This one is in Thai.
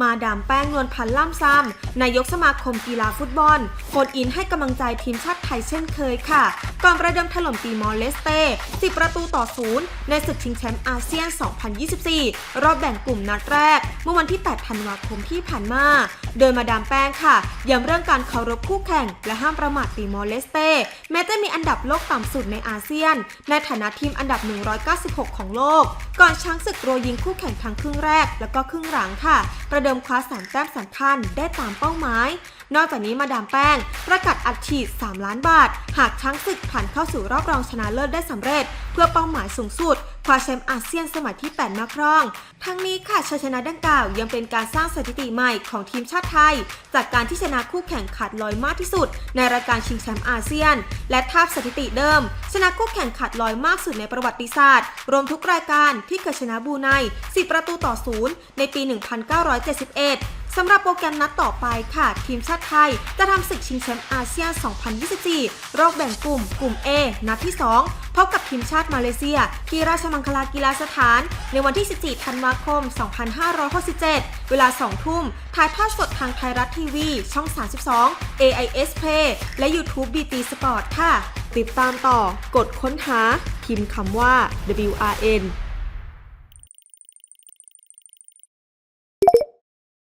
มาดามแป้งนวลพันธ์ล่ำซ้ำนายกสมาคมกีฬาฟุตบอลโฟนอินให้กำลังใจทีมชาติไทยเช่นเคยค่ะก่อนประเดิมถล่มตีมอร์เลสเต้ 10 ประตูต่อศูนย์ในศึกชิงแชมป์อาเซียน 2024 รอบแบ่งกลุ่มนัดแรก เมื่อวันที่ 8 ธันวาคมที่ผ่านมา โดยมาดามแป้งค่ะ ย้ำเรื่องการเคารพคู่แข่ง และห้ามประมาทตีมอร์เลสเต้ แม้จะมีอันดับโลกต่ำสุดในอาเซียน ในฐานะทีมอันดับ 196 ของโลก ก่อนช้างศึกโรยิงคู่แข่งทั้งครึ่งแรก แล้วก็ครึ่งหลังค่ะ ประเดิมคว้าสามแต้มสำคัญได้ตามเป้าหมายนอกจากนี้มาดามแป้งประกาศอัดฉีด 3 ล้านบาท หากช้างศึกผ่านเข้าสู่รอบรองชนะเลิศได้สำเร็จ เพื่อเป้าหมายสูงสุดคว้าแชมป์อาเซียนสมัยที่ 8 มาครอง ทั้งนี้ค่ะชัยชนะดังกล่าวยังเป็นการสร้างสถิติใหม่ของทีมชาติไทย จากการที่ชนะคู่แข่งขาดลอยมากที่สุด ในรายการชิงแชมป์อาเซียน และทาบสถิติเดิม ชนะคู่แข่งขาดลอยมากสุดในประวัติศาสตร์ รวมทุกรายการที่เคยชนะบูไน10 ประตูต่อศูนย์ในปี 1971 สำหรับโปรแกรมนัดต่อไปค่ะ ทีมชาติไทย จะทำศึกชิงแชมป์อาเซียน 2024 รอบแบ่งกลุ่ม กลุ่ม A นัดที่ 2 พบกับทีมชาติมาเลเซีย ที่ราชมังคลากีฬาสถาน ในวันที่ 14 ธันวาคม 2567 เวลา 2 ทุ่ม ถ่ายทอดสดทางไทยรัฐทีวี ช่อง 32 AIS Play และ YouTube BT Sport ค่ะ ติดตามต่อกดค้นหาพิมพ์คำว่า WRN